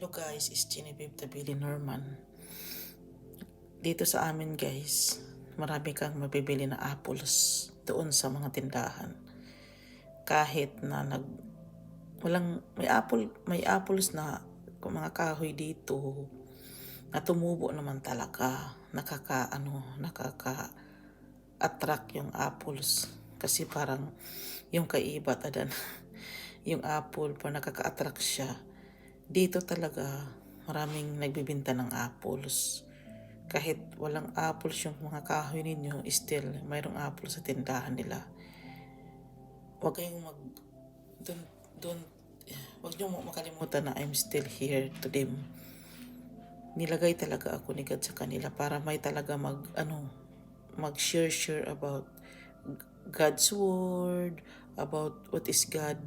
Hello guys, is Genevieve Tabili Norman. Dito sa amin guys, marami kang mabibili na apples doon sa mga tindahan. Kahit na nag walang may apple may apples na mga kahoy dito na tumubo naman talaga nakaka ano nakaka attract yung apples kasi parang yung kaibat adan yung apple pa nakaka-attract siya dito talaga maraming nagbibinta ng apples. Kahit walang apples yung mga kahoy ninyo still mayroong apple sa tindahan nila. Huwag kayong mag don't, don't huwag niyo makalimutan na I'm still here to them. Nilagay talaga ako ni God sa kanila para may talaga mag ano mag share share about God's word about what is God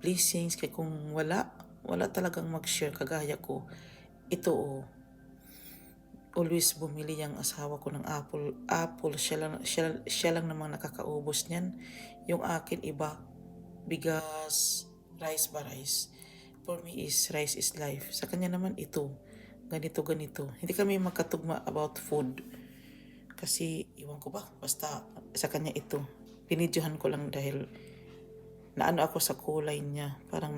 blessings. Kaya kung wala wala talagang mag-share. Kagaya ko ito oh. Always bumili yung asawa ko ng apple. Apple siya lang siya, siya lang namang nakakaubos niyan. Yung akin iba. Bigas rice ba rice? For me is rice is life. Sa kanya naman ito. Ganito ganito. Hindi kami magkatugma about food. Kasi iwan ko ba? Basta sa kanya ito. Pinidyohan ko lang dahil naano ako sa kulay niya. Parang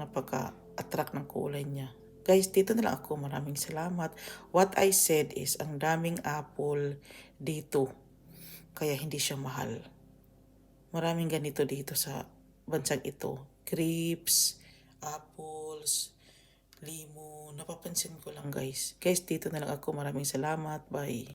napaka-attract ng kulay niya Guys, dito na lang ako. Maraming salamat. What I said is, ang daming apple dito. Kaya hindi siya mahal. Maraming ganito dito sa bansang ito. Grapes, apples, limo. Napapansin ko lang guys. Guys, dito na lang ako. Maraming salamat. Bye.